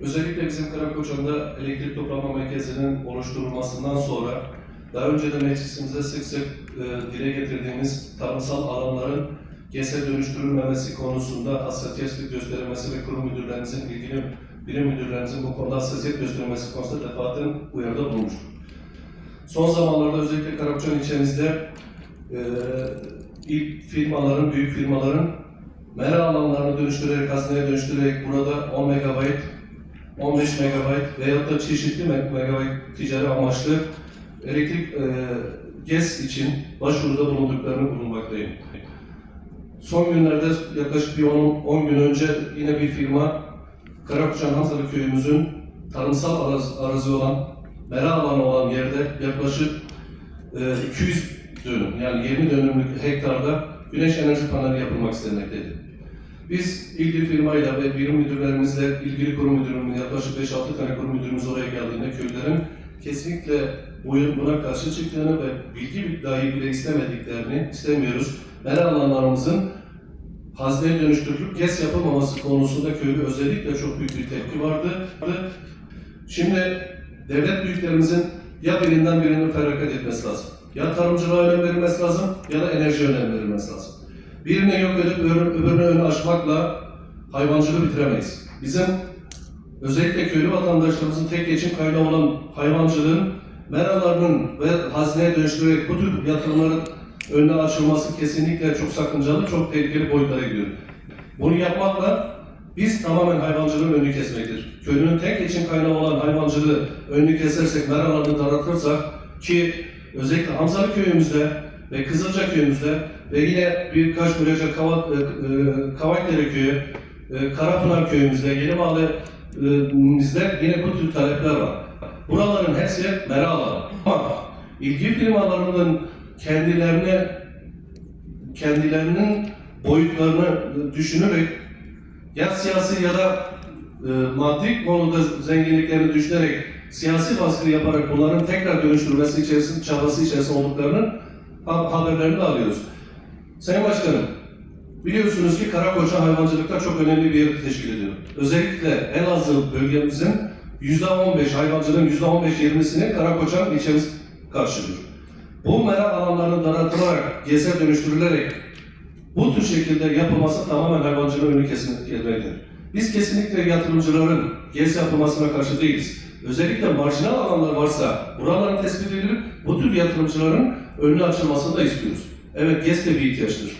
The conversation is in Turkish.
Özellikle bizim Karakoçan'da elektrik toplama merkezinin oluşturulmasından sonra daha önce de meclisimizde sık sık e, dile getirdiğimiz tarımsal alanların GES'e dönüştürülmemesi konusunda hassasiyet gösterilmesi ve kurum müdürlerimizin, ilgili birim müdürlerimizin bu konuda hassasiyet göstermesi konusunda defaten uyarıda bulunmuştur. Son zamanlarda özellikle Karakoçan ilçemizde e, ilk firmaların, büyük firmaların mera alanlarını dönüştürerek, hazineye dönüştürerek burada 10 MB, 15 MB veyahut da çeşitli MB ticari amaçlı elektrik e, GES için başvuruda bulunduklarını bulunmaktayım. Son günlerde yaklaşık bir 10, 10 gün önce yine bir firma Karakuçan Hansalı köyümüzün tarımsal arazi, arazi olan, mera alanı olan yerde yaklaşık e, 200 dönüm yani 20 dönümlük hektarda güneş enerji paneli yapılmak istenmekteydi. Biz ilgili firmayla ve birim müdürlerimizle, ilgili kurum müdürümüz, yaklaşık 5-6 tane kurum müdürümüz oraya geldiğinde köylerin kesinlikle bu- buna karşı çıktığını ve bilgi dahi bile istemediklerini istemiyoruz. Mera alanlarımızın hazineye dönüştürülüp GES yapılmaması konusunda köylü özellikle çok büyük bir tepki vardı. Şimdi devlet büyüklerimizin ya birinden birinin feragat etmesi lazım. Ya tarımcılığa önem verilmesi lazım ya da enerji önem verilmesi lazım. Birini yok edip öbür- öbürünü önü açmakla hayvancılığı bitiremeyiz. Bizim özellikle köylü vatandaşlarımızın tek geçim kaynağı olan hayvancılığın meralarının ve hazineye dönüştürerek bu tür yatırımların önüne açılması kesinlikle çok sakıncalı, çok tehlikeli boyutlara gidiyor. Bunu yapmakla biz tamamen hayvancılığın önünü kesmektir. Köylünün tek geçim kaynağı olan hayvancılığı önünü kesersek, meralarını daraltırsak ki özellikle Hamzalı köyümüzde ve Kızılca köyümüzde ve yine birkaç böylece Kavak, e, e, Kavakdere köyü, e, Karapınar köyümüzde, Yenimahalle'mizde yine bu tür talepler var. Buraların hepsi mera alanı. Ama ilgi firmalarının kendilerine kendilerinin boyutlarını düşünerek ya siyasi ya da e, maddi konuda zenginliklerini düşünerek siyasi baskı yaparak bunların tekrar dönüştürmesi içerisinde çabası içerisinde olduklarının haberlerini alıyoruz. Sayın Başkanım, biliyorsunuz ki Karakoçan hayvancılıkta çok önemli bir yer teşkil ediyor. Özellikle Elazığ bölgemizin %15 hayvancılığın %15-20'sini Karakoçan ilçemiz karşılıyor. Bu mera alanlarının daraltılarak, GES'e dönüştürülerek bu tür şekilde yapılması tamamen hayvancılığın önü kesilmektedir. Biz kesinlikle yatırımcıların GES yapılmasına karşı değiliz. Özellikle marjinal alanlar varsa buraların tespit edilip bu tür yatırımcıların önünü açılmasını da istiyoruz. Evet GES de bir ihtiyaçtır.